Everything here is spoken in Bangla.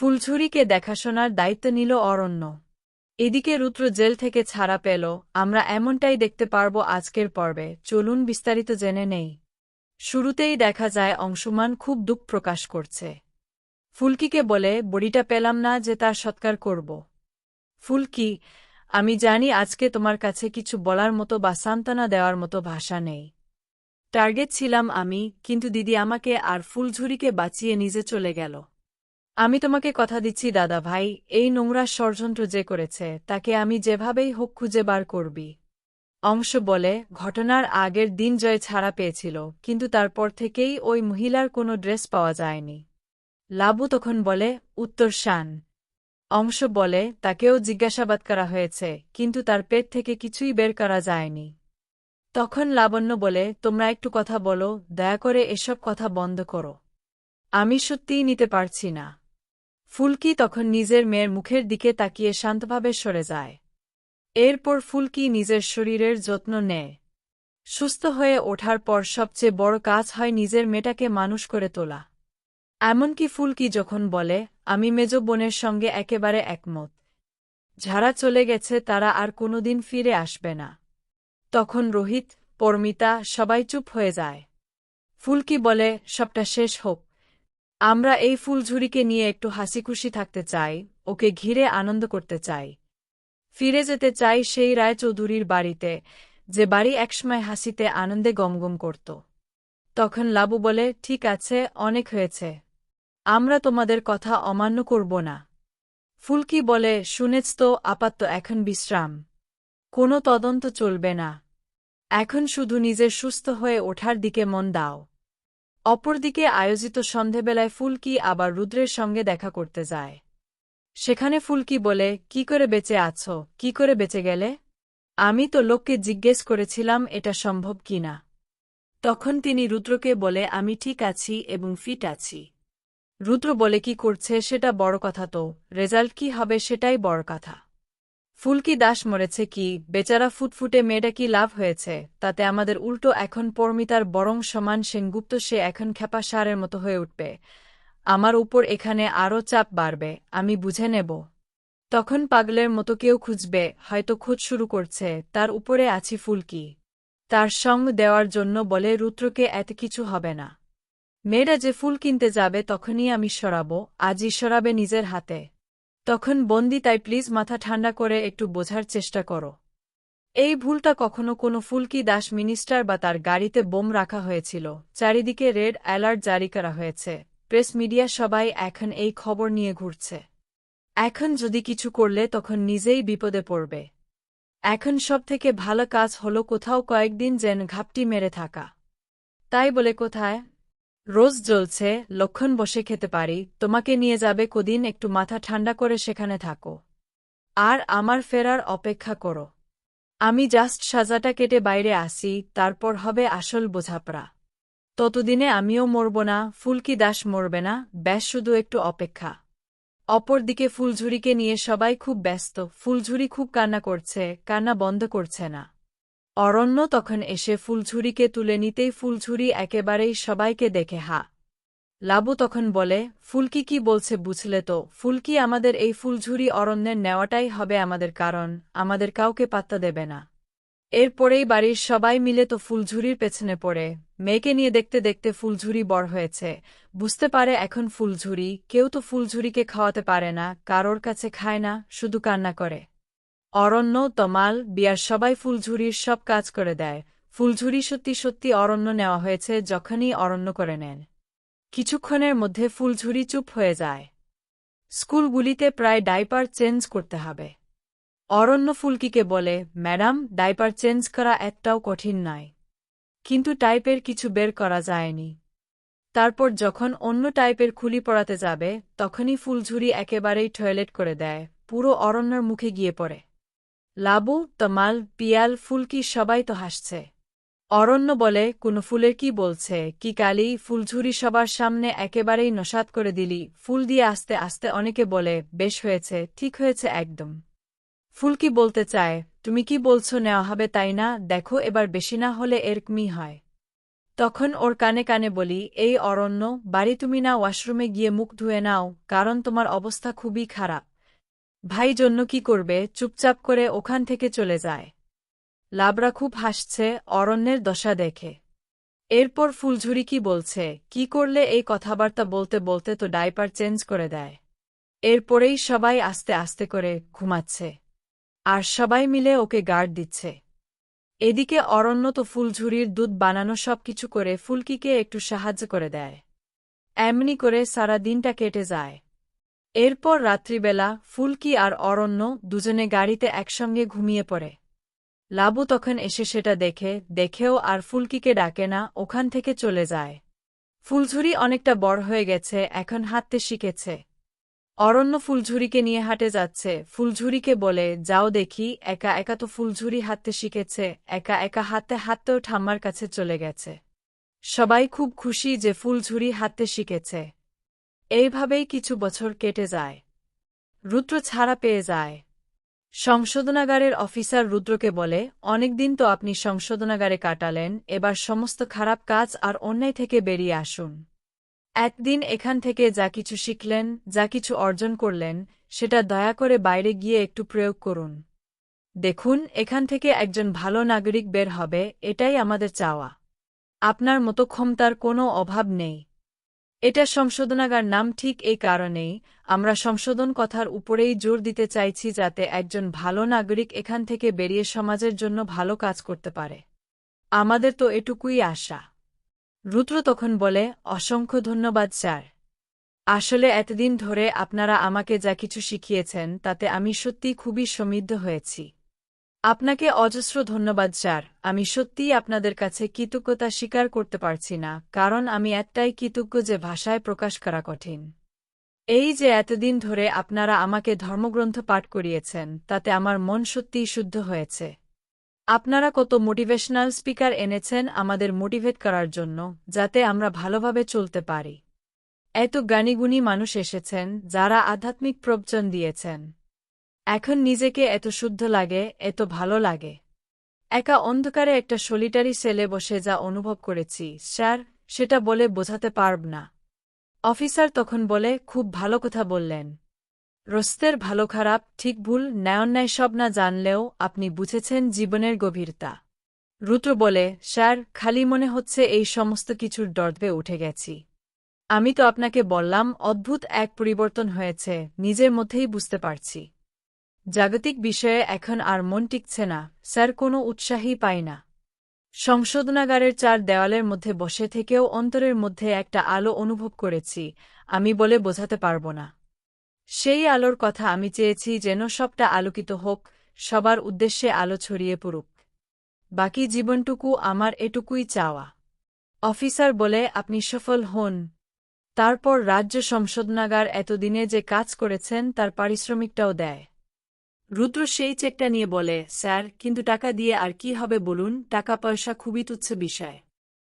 ফুলঝুরিকে দেখাশোনার দায়িত্ব নিল অরণ্য। এদিকে রুদ্র জেল থেকে ছাড়া পেল, আমরা এমনটাই দেখতে পারব আজকের পর্বে, চলুন বিস্তারিত জেনে নেই। শুরুতেই দেখা যায় অংশুমান খুব দুঃখ প্রকাশ করছে। ফুলকিকে বলে, বড়িটা পেলাম না যে তার সৎকার করব। ফুলকি, আমি জানি আজকে তোমার কাছে কিছু বলার মতো বা সান্ত্বনা দেওয়ার মতো ভাষা নেই। টার্গেট ছিলাম আমি, কিন্তু দিদি আমাকে আর ফুলঝুরিকে বাঁচিয়ে নিজে চলে গেল। আমি তোমাকে কথা দিচ্ছি, দাদা ভাই। এই নোংরা ষড়যন্ত্র যে করেছে, তাকে আমি যেভাবেই হোক খুঁজে বার করবি। অংশ বলে, ঘটনার আগের দিন জয় ছাড়া পেয়েছিল, কিন্তু তারপর থেকেই ওই মহিলার কোনো ড্রেস পাওয়া যায়নি। লাবু তখন বলে, উত্তর শান। অংশ বলে, তাকেও জিজ্ঞাসাবাদ করা হয়েছে, কিন্তু তার পেট থেকে কিছুই বের করা যায়নি। তখন লাবণ্য বলে, তোমরা একটু কথা বলো, দয়া করে এসব কথা বন্ধ করো। আমি সত্যিই নিতে পারছি না। ফুলকি তখন নিজের মেয়ের মুখের দিকে তাকিয়ে শান্তভাবে সরে যায়। এরপর ফুলকি নিজের শরীরের যত্ন নেয়। সুস্থ হয়ে ওঠার পর সবচেয়ে বড় কাজ হয় নিজের মেয়েটাকে মানুষ করে তোলা। এমনকি ফুলকি যখন বলে, আমি মেজ বোনের সঙ্গে একেবারে একমত। যারা চলে গেছে তারা আর কোনোদিন ফিরে আসবে না। তখন রোহিত, পরমিতা সবাই চুপ হয়ে যায়। ফুলকি বলে, সবটা শেষ হোক। আমরা এই ফুলঝুরিকে নিয়ে একটু হাসিখুশি থাকতে চাই, ওকে ঘিরে আনন্দ করতে চাই। ফিরে যেতে চাই সেই রায়চৌধুরীর বাড়িতে, যে বাড়ি একসময় হাসিতে আনন্দে গমগম করত। তখন লাবু বলে, ঠিক আছে, অনেক হয়েছে। আমরা তোমাদের কথা অমান্য করব না। ফুলকি বলে, শুনেছ তো, আপাত্ত এখন বিশ্রাম। কোনো তদন্ত চলবে না। এখন শুধু নিজের সুস্থ হয়ে ওঠার দিকে মন দাও। অপরদিকে আয়োজিত সন্ধেবেলায় ফুলকি আবার রুদ্রের সঙ্গে দেখা করতে যায়। সেখানে ফুলকি বলে, কি করে বেঁচে আছো? কি করে বেঁচে গেলে? আমি তো লোককে জিজ্ঞেস করেছিলাম, এটা সম্ভব কি না? তখন তিনি রুদ্রকে বলে, আমি ঠিক আছি এবং ফিট আছি। রুদ্র বলে, কি করছে? সেটা বড় কথা তো। রেজাল্ট কি হবে সেটাই বড় কথা। ফুলকি দাস মরেছে কি, বেচারা ফুটফুটে মেয়েটা কি লাভ হয়েছে? তাতে আমাদের উল্টো এখন পরমিতার বরং সমান সেনগুপ্ত সে এখন খেপা সারের মতো হয়ে উঠবে। আমার উপর এখানে আরও চাপ বাড়বে, আমি বুঝে নেব। তখন পাগলের মতো কেউ খুঁজবে, হয়তো খোঁজ শুরু করছে, তার উপরে আছি ফুলকি। তার সঙ্গ দেওয়ার জন্য বলে রুদ্রকে এত কিছু হবে না। মেয়েরা যে ফুল কিনতে যাবে তখনই আমি সরাব, আজই সরাবে নিজের হাতে। তখন বন্দি, তাই প্লিজ মাথা ঠান্ডা করে একটু বোঝার চেষ্টা করো। এই ভুলটা কখনো কোনো ফুলকি দাস মিনিস্টার বা তার গাড়িতে বোম রাখা হয়েছিল। চারিদিকে রেড অ্যালার্ট জারি করা হয়েছে। প্রেস মিডিয়া সবাই এখন এই খবর নিয়ে ঘুরছে। এখন যদি কিছু করলে তখন নিজেই বিপদে পড়বে। এখন সব থেকে ভালো কাজ হলো কোথাও কয়েকদিন যেন ঘাপটি মেরে থাকা। তাই বলে কোথায়? রোজ জ্বলছে, লক্ষণ বসে খেতে পারি, তোমাকে নিয়ে যাবে কদিন একটু মাথা ঠান্ডা করে সেখানে থাকো। আর আমার ফেরার অপেক্ষা করো। আমি জাস্ট সাজাটা কেটে বাইরে আসি, তারপর হবে আসল বোঝাপড়া। ততদিনে আমিও মরব না, ফুলকি দাস মরবে না, ব্যাস শুধু একটু অপেক্ষা। অপরদিকে ফুলঝুরিকে নিয়ে সবাই খুব ব্যস্ত, ফুলঝুরি খুব কান্না করছে, কান্না বন্ধ করছে না। অরণ্য তখন এসে ফুলঝুরিকে তুলে নিতেই ফুলঝুরি একেবারেই সবাইকে দেখে হা। লাবু তখন বলে ফুলকি কি বলছে বুঝলে তো ফুলকি আমাদের এই ফুলঝুরি অরণ্যের নেওয়াটাই হবে আমাদের কারণ, আমাদের কাউকে পাত্তা দেবে না। এরপরেই বাড়ির সবাই মিলে তো ফুলঝুরির পেছনে পড়ে। মেয়েকে নিয়ে দেখতে দেখতে ফুলঝুরি বড় হয়েছে। বুঝতে পারে এখন ফুলঝুরি, কেউ তো ফুলঝুরিকে খাওয়াতে পারে না, কারোর কাছে খায় না, শুধু কান্না করে। অরণ্য, তমাল, বিয়ার সবাই ফুলঝুরির সব কাজ করে দেয়। ফুলঝুরি সত্যি সত্যি অরণ্য নেওয়া হয়েছে যখনই অরণ্য করে নেন। কিছুক্ষণের মধ্যে ফুলঝুরি চুপ হয়ে যায়। স্কুলগুলিতে প্রায় ডাইপার চেঞ্জ করতে হবে। অরণ্য ফুলকিকে বলে, ম্যাডাম, ডাইপার চেঞ্জ করা একটাও কঠিন নয়। কিন্তু টাইপের কিছু বের করা যায়নি। তারপর যখন অন্য টাইপের খুলি পড়াতে যাবে, তখনই ফুলঝুরি একেবারেই টয়লেট করে দেয়। পুরো অরণ্যর মুখে গিয়ে পড়ে। লাবু, তমাল, পিয়াল ফুলকি সবাই তো হাসছে। অরণ্য বলে, কোনো ফুলের কি বলছে? কি কালি, ফুলঝুরি সবার সামনে একেবারেই নসাত করে দিলি। ফুল দিয়ে আস্তে আস্তে অনেকে বলে, বেশ হয়েছে, ঠিক হয়েছে একদম। ফুলকি বলতে চায়? তুমি কি বলছো নেওয়া হবে তাই না? দেখো, এবার বেশি না হলে এরকমই হয়। তখন ওর কানে কানে বলি, এই অরণ্য, বাড়ি তুমি না ওয়াশরুমে গিয়ে মুখ ধুয়ে নাও, কারণ তোমার অবস্থা খুবই খারাপ। ভাই জন্য কি করবে? চুপচাপ করে ওখান থেকে চলে যায়। লাবরা খুব হাসছে, অরণ্যের দশা দেখে। এরপর ফুলঝুরি কি বলছে? কি করলে এই কথাবার্তা বলতে বলতে তো ডাইপার চেঞ্জ করে দেয়। এরপরেই সবাই আস্তে আস্তে করে ঘুমাচ্ছে। আর সবাই মিলে ওকে গার্ড দিচ্ছে। এদিকে অরণ্য তো ফুলঝুরির দুধ বানানো সব কিছু করে ফুলকিকে একটু সাহায্য করে দেয়। এমনি করে সারা দিনটা কেটে যায়। এরপর রাত্রিবেলা ফুলকি আর অরণ্য দুজনে গাড়িতে একসঙ্গে ঘুমিয়ে পড়ে। লাবু তখন এসে সেটা দেখে, দেখেও আর ফুলকিকে ডাকে না, ওখান থেকে চলে যায়। ফুলঝুরি অনেকটা বড় হয়ে গেছে, এখন হাঁটতে শিখেছে। অরণ্য ফুলঝুরিকে নিয়ে হাঁটে যাচ্ছে। ফুলঝুরিকে বলে, যাও দেখি, একা একা তো ফুলঝুরি হাঁটতে শিখেছে, একা একা হাঁটতে হাঁটতেও ঠাম্মার কাছে চলে গেছে। সবাই খুব খুশি যে ফুলঝুরি হাঁটতে শিখেছে। এইভাবেই কিছু বছর কেটে যায়। রুদ্র ছাড়া পেয়ে যায়। সংশোধনাগারের অফিসার রুদ্রকে বলে, অনেকদিন তো আপনি সংশোধনাগারে কাটালেন, এবার সমস্ত খারাপ কাজ আর অন্যায় থেকে বেরিয়ে আসুন। একদিন এখান থেকে যা কিছু শিখলেন, যা কিছু অর্জন করলেন, সেটা দয়া করে বাইরে গিয়ে একটু প্রয়োগ করুন। দেখুন, এখান থেকে একজন ভালো নাগরিক বের হবে, এটাই আমাদের চাওয়া। আপনার মতো ক্ষমতার কোনো অভাব নেই। এটা সংশোধনাগার নাম ঠিক এই কারণেই, আমরা সংশোধন কথার উপরেই জোর দিতে চাইছি যাতে একজন ভালো নাগরিক এখান থেকে বেরিয়ে সমাজের জন্য ভালো কাজ করতে পারে। আমাদের তো এটুকুই আশা। রুদ্র তখন বলে, অসংখ্য ধন্যবাদ, স্যার। আসলে এতদিন ধরে আপনারা আমাকে যা কিছু শিখিয়েছেন, তাতে আমি সত্যিই খুবই সমৃদ্ধ হয়েছি। আপনাকে অজস্র ধন্যবাদ, স্যার। আমি সত্যিই আপনাদের কাছে কৃতজ্ঞতা স্বীকার করতে পারছি না, কারণ আমি একটাই কৃতজ্ঞ যে ভাষায় প্রকাশ করা কঠিন। এই যে এতদিন ধরে আপনারা আমাকে ধর্মগ্রন্থ পাঠ করিয়েছেন, তাতে আমার মন সত্যিই শুদ্ধ হয়েছে। আপনারা কত মোটিভেশনাল স্পিকার এনেছেন আমাদের মোটিভেট করার জন্য, যাতে আমরা ভালোভাবে চলতে পারি। এত জ্ঞানীগুণী মানুষ এসেছেন, যারা আধ্যাত্মিক প্রবচন দিয়েছেন। এখন নিজেকে এত শুদ্ধ লাগে, এত ভালো লাগে। একা অন্ধকারে একটা সলিটারি সেলে বসে যা অনুভব করেছি, স্যার, সেটা বলে বোঝাতে পারব না। অফিসার তখন বলে, খুব ভালো কথা বললেন। রস্তের ভালো খারাপ, ঠিক ভুল, ন্যায়ন্যায় সব না জানলেও আপনি বুঝেছেন জীবনের গভীরতা রুদ্র বলে, স্যার, খালি মনে হচ্ছে এই সমস্ত কিছুর দর্দে উঠে গেছি। আমি তো আপনাকে বললাম, অদ্ভুত এক পরিবর্তন হয়েছে, নিজের মধ্যেই বুঝতে পারছি। জাগতিক বিষয়ে এখন আর মন টিকছে না, স্যার কোনো উৎসাহই পাই না। সংশোধনাগারের চার দেওয়ালের মধ্যে বসে থেকেও অন্তরের মধ্যে একটা আলো অনুভব করেছি, আমি বলে বোঝাতে পারব না। সেই আলোর কথা আমি চেয়েছি যেন সবটা আলোকিত হোক, সবার উদ্দেশ্যে আলো ছড়িয়ে পড়ুক। বাকি জীবনটুকু আমার এটুকুই চাওয়া। অফিসার বলে, আপনি সফল হন। তারপর রাজ্য সংশোধনাগার এতদিনে যে কাজ করেছেন, তার পারিশ্রমিকটাও দেয়। রুদ্র সেই চেকটা নিয়ে বলে, স্যার, কিন্তু টাকা দিয়ে আর কি হবে বলুন? টাকা পয়সা খুবই তুচ্ছ বিষয়।